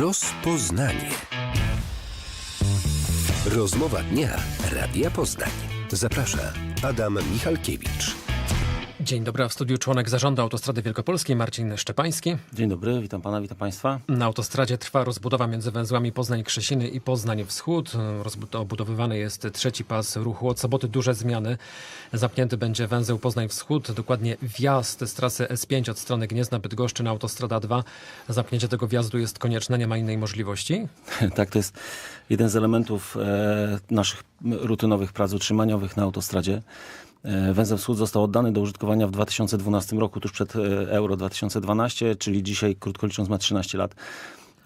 Rozpoznanie. Rozmowa dnia Radia Poznań. Zaprasza Adam Michalkiewicz. Dzień dobry, w studiu członek zarządu Autostrady Wielkopolskiej Marcin Szczepański. Dzień dobry, witam pana, witam państwa. Na autostradzie trwa rozbudowa między węzłami Poznań-Krzesiny i Poznań-Wschód. Rozbudowywany jest trzeci pas ruchu. Od soboty duże zmiany. Zamknięty będzie węzeł Poznań-Wschód, dokładnie wjazd z trasy S5 od strony Gniezna-Bydgoszczy na autostrada 2. Zamknięcie tego wjazdu jest konieczne, nie ma innej możliwości. Tak, to jest jeden z elementów e, naszych rutynowych prac utrzymaniowych na autostradzie. E, Węzeł Wschód został oddany do użytkowania w 2012 roku, tuż przed e, Euro 2012, czyli dzisiaj, krótko licząc, ma 13 lat.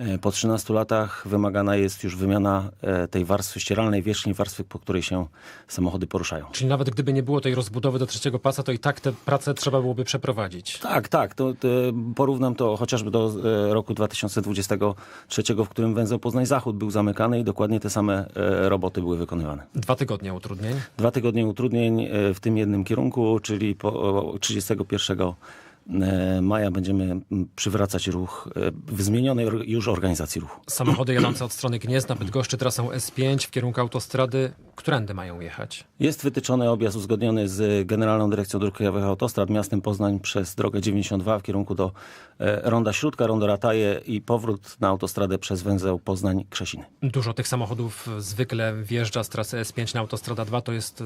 E, Po 13 latach wymagana jest już wymiana e, tej warstwy ścieralnej, wierzchniej warstwy, po której się samochody poruszają. Czyli nawet gdyby nie było tej rozbudowy do trzeciego pasa, to i tak te prace trzeba byłoby przeprowadzić. Tak, tak. To, to porównam to chociażby do e, roku 2023, w którym węzeł Poznań-Zachód był zamykany i dokładnie te same roboty były wykonywane. Dwa tygodnie utrudnień. Dwa tygodnie utrudnień w tym jednym kierunku, czyli po o, 31 e, maja będziemy przywracać ruch e, w zmienionej już organizacji ruchu. Samochody jadące od strony Gniezna, Bydgoszczy trasą S5 w kierunku autostrady, którędy mają jechać? Jest wytyczony objazd uzgodniony z Generalną Dyrekcją Dróg Krajowych Autostrad miastem Poznań przez drogę 92 w kierunku do e, Ronda Śródka, Rondo Rataje i powrót na autostradę przez węzeł Poznań-Krzesiny. Dużo tych samochodów zwykle wjeżdża z trasy S5 na autostrada 2, to jest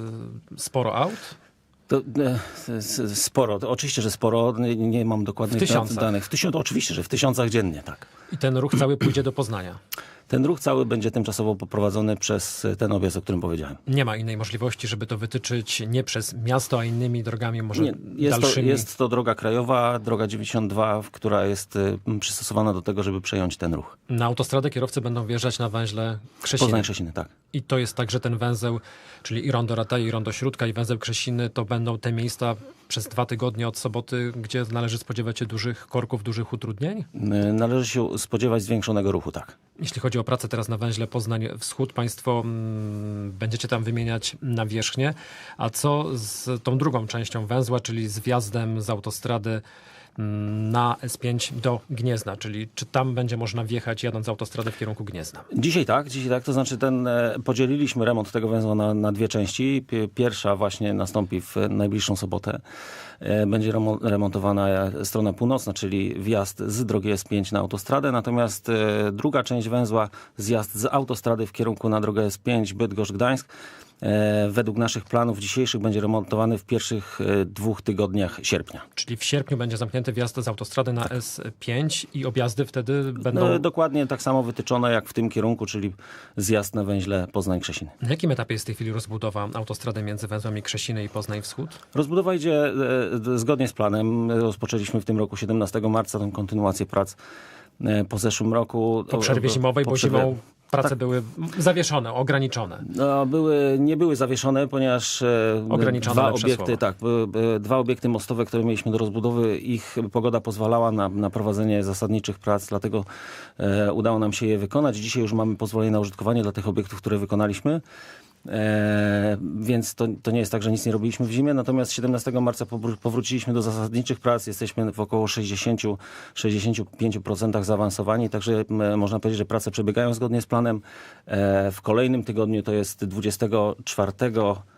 sporo aut. To, e, sporo, to oczywiście, że sporo, nie, mam dokładnych W tysiącach. danych. W tysiąc, oczywiście, że w tysiącach dziennie, tak. I ten ruch cały pójdzie do Poznania. Ten ruch cały będzie tymczasowo poprowadzony przez e, ten objazd, o którym powiedziałem. Nie ma innej możliwości, żeby to wytyczyć nie przez miasto, a innymi drogami, może Nie, jest, to, dalszymi. jest to droga krajowa, droga 92, w- która jest e, przystosowana do tego, żeby przejąć ten ruch. Na autostradę kierowcy będą wjeżdżać na węźle Krzesiny. Poznań-Krzesiny, tak. I to jest tak, że ten węzeł, czyli i Rondo Rataje, i Rondo Śródka, i węzeł Krzesiny, to będą te miejsca przez dwa tygodnie od soboty, gdzie należy spodziewać się dużych korków, dużych utrudnień? E, Należy się spodziewać zwiększonego ruchu, tak. Jeśli chodzi o pracę teraz na węźle Poznań Wschód, Państwo mm, będziecie tam wymieniać nawierzchnię. A co z tą drugą częścią węzła, czyli z wjazdem z autostrady na S5 do Gniezna, czyli czy tam będzie można wjechać jadąc autostradę w kierunku Gniezna? Dzisiaj tak, dzisiaj tak, to znaczy ten, e, podzieliliśmy remont tego węzła na, na dwie części. Pi- Pierwsza właśnie nastąpi w najbliższą sobotę. E, Będzie remo- remontowana e, strona północna, czyli wjazd z drogi S5 na autostradę, natomiast e, druga część węzła, zjazd z autostrady w kierunku na drogę S5 Bydgoszcz-Gdańsk, według naszych planów dzisiejszych będzie remontowany w pierwszych dwóch tygodniach sierpnia. Czyli w sierpniu będzie zamknięty wjazd z autostrady na S5 i objazdy wtedy będą... E, Dokładnie tak samo wytyczone jak w tym kierunku, czyli zjazd na węźle Poznań-Krzesiny. Na jakim etapie jest w tej chwili rozbudowa autostrady między węzłami Krzesiny i Poznań Wschód? Rozbudowa idzie zgodnie z planem. Rozpoczęliśmy w tym roku 17 marca tę kontynuację prac e, po zeszłym roku. Po przerwie zimowej, po bo przerwie- zimą prace były zawieszone, ograniczone. No, były, nie były zawieszone, ponieważ e, Ograniczone dwa obiekty, tak, dwa obiekty mostowe, które mieliśmy do rozbudowy, ich pogoda pozwalała na, na prowadzenie zasadniczych prac, dlatego e, udało nam się je wykonać. Dzisiaj już mamy pozwolenie na użytkowanie dla tych obiektów, które wykonaliśmy. E, więc to, to nie jest tak, że nic nie robiliśmy w zimie. Natomiast 17 marca powró- powróciliśmy do zasadniczych prac. Jesteśmy w około 60-65% zaawansowani, także m, można powiedzieć, że prace przebiegają zgodnie z planem. E, w kolejnym tygodniu, to jest 24 e,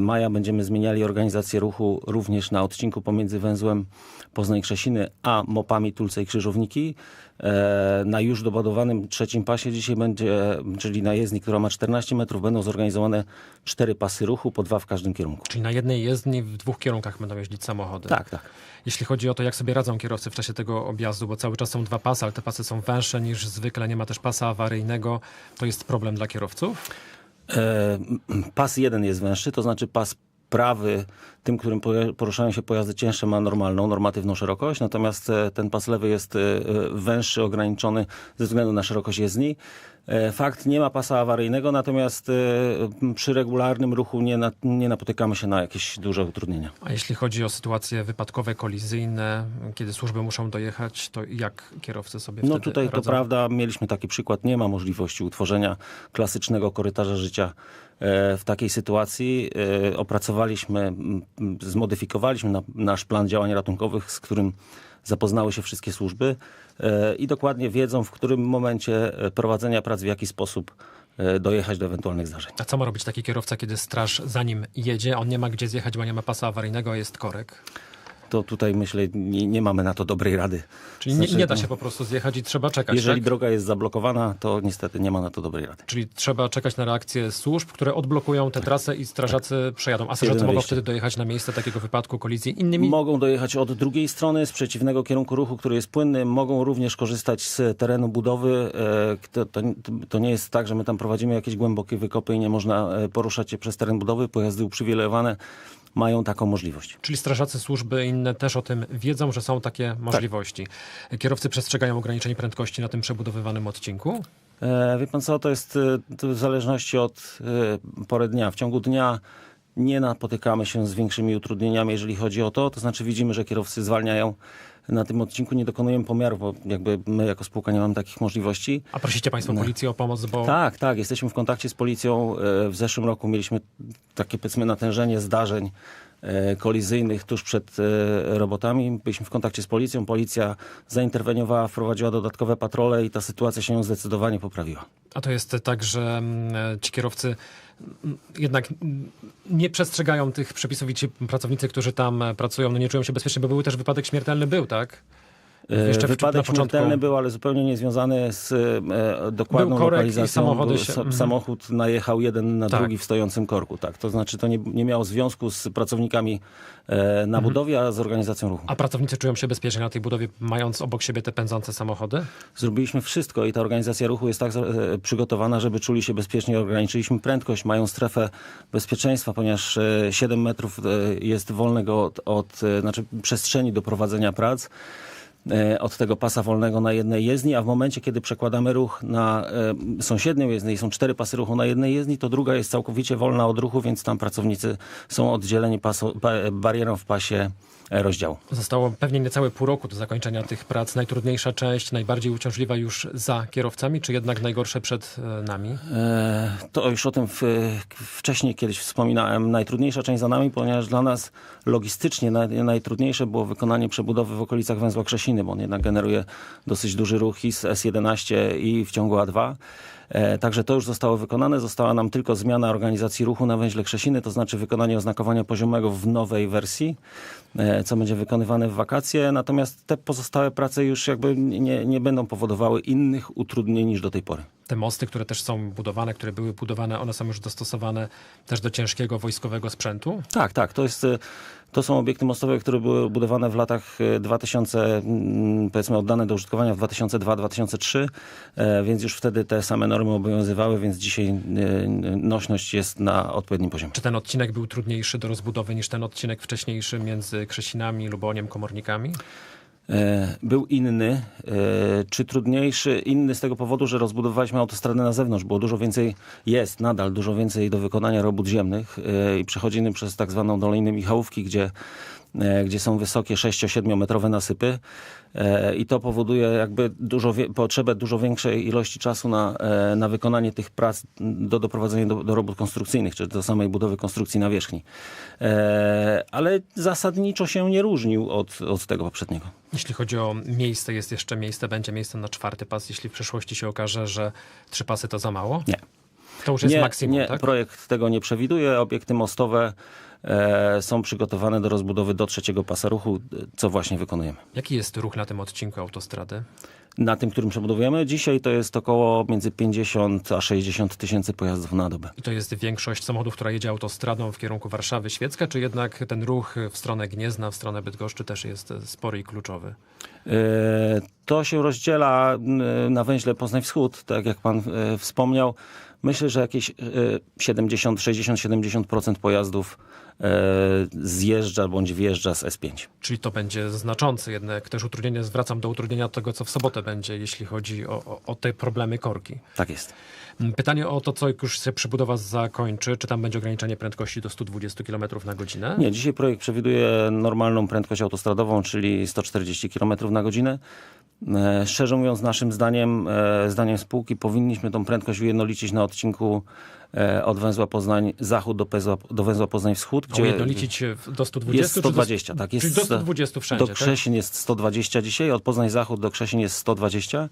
maja, będziemy zmieniali organizację ruchu również na odcinku pomiędzy węzłem Poznań-Krzesiny a mopami Tulce i Krzyżowniki. E, Na już dobudowanym trzecim pasie dzisiaj będzie, czyli na jezdni, która ma 14 metrów, będą zorganizowane cztery pasy ruchu, po dwa w każdym kierunku. Czyli na jednej jezdni w dwóch kierunkach będą jeździć samochody. Tak, tak. Jeśli chodzi o to, jak sobie radzą kierowcy w czasie tego objazdu, bo cały czas są dwa pasy, ale te pasy są węższe niż zwykle, nie ma też pasa awaryjnego, to jest problem dla kierowców? E, Pas jeden jest węższy, to znaczy pas prawy, tym, którym poruszają się pojazdy cięższe, ma normalną, normatywną szerokość, natomiast e, ten pas lewy jest e, węższy, ograniczony ze względu na szerokość jezdni. E, Fakt, nie ma pasa awaryjnego, natomiast e, przy regularnym ruchu nie, na, nie napotykamy się na jakieś duże utrudnienia. A jeśli chodzi o sytuacje wypadkowe, kolizyjne, kiedy służby muszą dojechać, to jak kierowcy sobie No tutaj to radzą? prawda, mieliśmy taki przykład, nie ma możliwości utworzenia klasycznego korytarza życia e, w takiej sytuacji. Opracowaliśmy, zmodyfikowaliśmy na, nasz plan działań ratunkowych, z którym zapoznały się wszystkie służby e, i dokładnie wiedzą, w którym momencie e, prowadzenia prac, w jaki sposób e, dojechać do ewentualnych zdarzeń. A co ma robić taki kierowca, kiedy straż za nim jedzie? On nie ma gdzie zjechać, bo nie ma pasa awaryjnego, jest korek. To tutaj myślę, nie, nie mamy na to dobrej rady. Czyli nie, Znaczy, nie da no, się po prostu zjechać i trzeba czekać, Jeżeli tak? droga jest zablokowana, to niestety nie ma na to dobrej rady. Czyli trzeba czekać na reakcję służb, które odblokują tę trasę i strażacy przejadą. A strażacy mogą wtedy dojechać na miejsce takiego wypadku, kolizji innymi? Mogą dojechać od drugiej strony, z przeciwnego kierunku ruchu, który jest płynny. Mogą również korzystać z terenu budowy. E, To, to, to nie jest tak, że my tam prowadzimy jakieś głębokie wykopy i nie można e, poruszać się przez teren budowy. Pojazdy uprzywilejowane mają taką możliwość. Czyli strażacy służby inne też o tym wiedzą, że są takie Tak. możliwości. Kierowcy przestrzegają ograniczeń prędkości na tym przebudowywanym odcinku? E, Wie pan co, to jest e, to w zależności od e, pory dnia. W ciągu dnia nie napotykamy się z większymi utrudnieniami, jeżeli chodzi o to. To znaczy widzimy, że kierowcy zwalniają. Na tym odcinku nie dokonujemy pomiaru, bo jakby my jako spółka nie mamy takich możliwości. A prosicie Państwo policję o pomoc, bo Tak, tak. Jesteśmy w kontakcie z policją. E, W zeszłym roku mieliśmy takie powiedzmy natężenie zdarzeń kolizyjnych tuż przed e, robotami. Byliśmy w kontakcie z policją. Policja zainterweniowała, wprowadziła dodatkowe patrole i ta sytuacja się zdecydowanie poprawiła. A to jest tak, że mm, ci kierowcy mm, jednak nie przestrzegają tych przepisów i ci pracownicy, którzy tam e, pracują, no nie czują się bezpiecznie, bo był też wypadek śmiertelny, był, tak? E, Jeszcze na Wypadek początku- śmiertelny był, ale zupełnie niezwiązany z e, dokładną Był lokalizacją. się- mhm. Samochód najechał jeden na Tak. drugi w stojącym korku. Tak. To znaczy to nie, nie miało związku z pracownikami e, na budowie, a z organizacją ruchu. A pracownicy czują się bezpiecznie na tej budowie, mając obok siebie te pędzące samochody? Zrobiliśmy wszystko i ta organizacja ruchu jest tak e, przygotowana, żeby czuli się bezpiecznie. Ograniczyliśmy prędkość, mają strefę bezpieczeństwa, ponieważ e, 7 metrów e, jest wolnego od, od e, znaczy przestrzeni do prowadzenia prac. E, Od tego pasa wolnego na jednej jezdni, a w momencie, kiedy przekładamy ruch na e, sąsiednią jezdnię i są cztery pasy ruchu na jednej jezdni, to druga jest całkowicie wolna od ruchu, więc tam pracownicy są oddzieleni paso, pa, barierą w pasie e, rozdziału. Zostało pewnie niecałe pół roku do zakończenia tych prac. Najtrudniejsza część, najbardziej uciążliwa już za kierowcami, czy jednak najgorsze przed nami? To już o tym wcześniej kiedyś wspominałem. Najtrudniejsza część za nami, ponieważ dla nas logistycznie naj, najtrudniejsze było wykonanie przebudowy w okolicach węzła Krzesiny, bo on jednak generuje dosyć duży ruch i z S11 i w ciągu A2. E, Także to już zostało wykonane. Została nam tylko zmiana organizacji ruchu na węźle Krzesiny, to znaczy wykonanie oznakowania poziomego w nowej wersji, e, co będzie wykonywane w wakacje. Natomiast te pozostałe prace już jakby nie, nie będą powodowały innych utrudnień niż do tej pory. Te mosty, które też są budowane, które były budowane, one są już dostosowane też do ciężkiego wojskowego sprzętu? Tak, tak. To, jest, e, to są obiekty mostowe, które były budowane w latach e, 2000, mm, powiedzmy oddane do użytkowania w 2002-2003, e, więc już wtedy te same normy obowiązywały, więc dzisiaj e, nośność jest na odpowiednim poziomie. Czy ten odcinek był trudniejszy do rozbudowy niż ten odcinek wcześniejszy między Krzesinami, Luboniem, Komornikami? E, Był inny, e, czy trudniejszy? Inny z tego powodu, że rozbudowaliśmy autostradę na zewnątrz. Było dużo więcej, jest nadal dużo więcej do wykonania robót ziemnych e, i przechodzimy przez tak zwaną Dolinę Michałówki, gdzie, gdzie są wysokie 6-7 metrowe nasypy E, i to powoduje jakby dużo, potrzebę dużo większej ilości czasu na, e, na wykonanie tych prac do doprowadzenia do, do robót konstrukcyjnych, czy do samej budowy konstrukcji nawierzchni. E, Ale zasadniczo się nie różnił od, od tego poprzedniego. Jeśli chodzi o miejsce, jest jeszcze miejsce, będzie miejsce na czwarty pas, jeśli w przyszłości się okaże, że trzy pasy to za mało? Nie. To już jest nie, maksimum, nie, tak? projekt tego nie przewiduje. Obiekty mostowe e, są przygotowane do rozbudowy do trzeciego pasa ruchu, e, co właśnie wykonujemy. Jaki jest ruch na tym odcinku autostrady? Na tym, którym przebudowujemy dzisiaj, to jest około między 50 a 60 tysięcy pojazdów na dobę. I to jest większość samochodów, która jedzie autostradą w kierunku Warszawy Świecka, czy jednak ten ruch w stronę Gniezna, w stronę Bydgoszczy też jest spory i kluczowy? E, To się rozdziela m, na węźle Poznań Wschód, tak jak pan e, wspomniał. Myślę, że jakieś e, 70, 60, 70% pojazdów e, zjeżdża bądź wjeżdża z S5. Czyli to będzie znaczące jednak też utrudnienie, zwracam do utrudnienia tego, co w sobotę będzie, jeśli chodzi o, o, o te problemy korki. Tak jest. Pytanie o to, co już się przebudowa zakończy, czy tam będzie ograniczenie prędkości do 120 km na godzinę? Nie, dzisiaj projekt przewiduje normalną prędkość autostradową, czyli 140 km na godzinę. E, Szczerze mówiąc, naszym zdaniem, e, zdaniem spółki, powinniśmy tą prędkość ujednolicić na odcinku e, od węzła Poznań zachód do, węzła, do węzła Poznań wschód, A ujednolicić do 120? jest czy do- 120, tak. Jest Czyli do 120 wszędzie, Do tak? Jest 120 dzisiaj, od Poznań Zachód do Krzesien jest 120.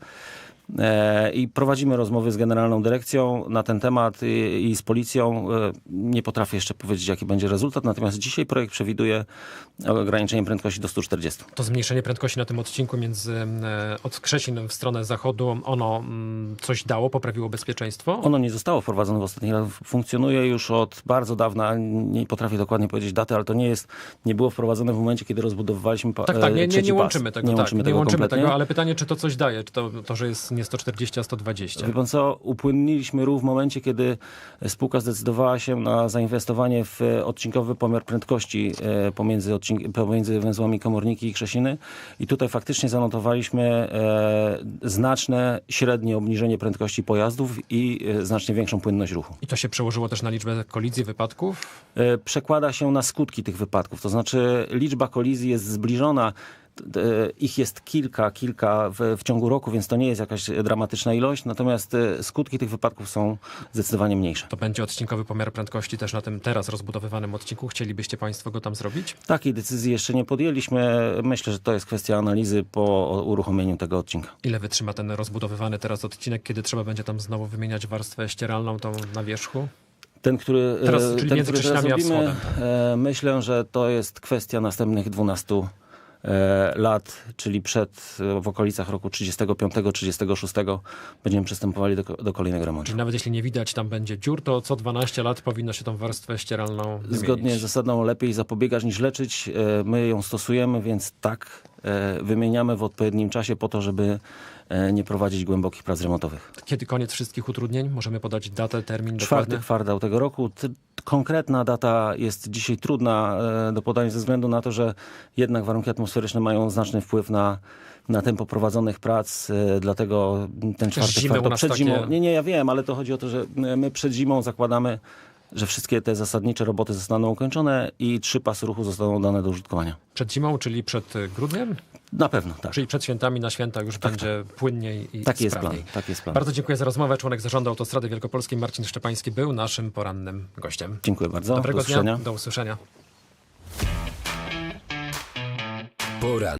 E, I prowadzimy rozmowy z Generalną Dyrekcją na ten temat i, i z policją. E, Nie potrafię jeszcze powiedzieć, jaki będzie rezultat, natomiast dzisiaj projekt przewiduje ograniczenie prędkości do 140. To zmniejszenie prędkości na tym odcinku między e, od Krzesin w stronę zachodu, ono mm, coś dało, poprawiło bezpieczeństwo? Ono nie zostało wprowadzone w ostatnich latach. Funkcjonuje już od bardzo dawna. Nie potrafię dokładnie powiedzieć daty, ale to nie jest, nie było wprowadzone w momencie, kiedy rozbudowywaliśmy pa- Tak, tak, nie, nie, nie łączymy tego, Nie tak, łączymy nie tego łączymy tego, ale pytanie, czy to coś daje, czy to, to że jest nie 140, a 120? Wie pan co, upłynniliśmy ruch w momencie, kiedy spółka zdecydowała się na zainwestowanie w e, odcinkowy pomiar prędkości e, pomiędzy, odcink- pomiędzy węzłami Komorniki i Krzesiny i tutaj faktycznie zanotowaliśmy e, znaczne, średnie obniżenie prędkości pojazdów i znacznie większą płynność ruchu. I to się przełożyło też na liczbę kolizji, wypadków? przekłada się na skutki tych wypadków. To znaczy liczba kolizji jest zbliżona. E, Ich jest kilka, kilka w, w ciągu roku, więc to nie jest jakaś dramatyczna ilość. Natomiast e, skutki tych wypadków są zdecydowanie mniejsze. To będzie odcinkowy pomiar prędkości też na tym teraz rozbudowywanym odcinku. Chcielibyście Państwo go tam zrobić? Takiej decyzji jeszcze nie podjęliśmy. Myślę, że to jest kwestia analizy po uruchomieniu tego odcinka. Ile wytrzyma ten rozbudowywany teraz odcinek, kiedy trzeba będzie tam znowu wymieniać warstwę ścieralną tą na wierzchu? Ten, który, Teraz, czyli ten, między który teraz robimy, e, myślę, że to jest kwestia następnych 12 e, lat, czyli przed, e, w okolicach roku 35-36 będziemy przystępowali do, do kolejnego remontu. Czyli nawet jeśli nie widać tam będzie dziur, to co 12 lat powinno się tą warstwę ścieralną wymienić. Zgodnie z zasadą lepiej zapobiegać niż leczyć. E, My ją stosujemy, więc tak e, wymieniamy w odpowiednim czasie po to, żeby e, nie prowadzić głębokich prac remontowych. Kiedy koniec wszystkich utrudnień? Możemy podać datę, termin Czwarty dokładny? kwartał tego roku. Konkretna data jest dzisiaj trudna e, do podania ze względu na to, że jednak warunki atmosferyczne mają znaczny wpływ na, na tempo prowadzonych prac, e, dlatego ten czwarty zimy u kwartał przed takie- zimą... Nie, nie, ja wiem, ale to chodzi o to, że my przed zimą zakładamy, że wszystkie te zasadnicze roboty zostaną ukończone i trzy pasy ruchu zostaną dane do użytkowania. Przed zimą, czyli przed grudniem? Na pewno, tak. Czyli przed świętami na święta już będzie płynniej i Taki jest plan. sprawniej. Taki jest plan. Bardzo dziękuję za rozmowę. Członek Zarządu Autostrady Wielkopolskiej Marcin Szczepański był naszym porannym gościem. Dziękuję bardzo. Dobrego do usłyszenia. dnia, do usłyszenia. Pora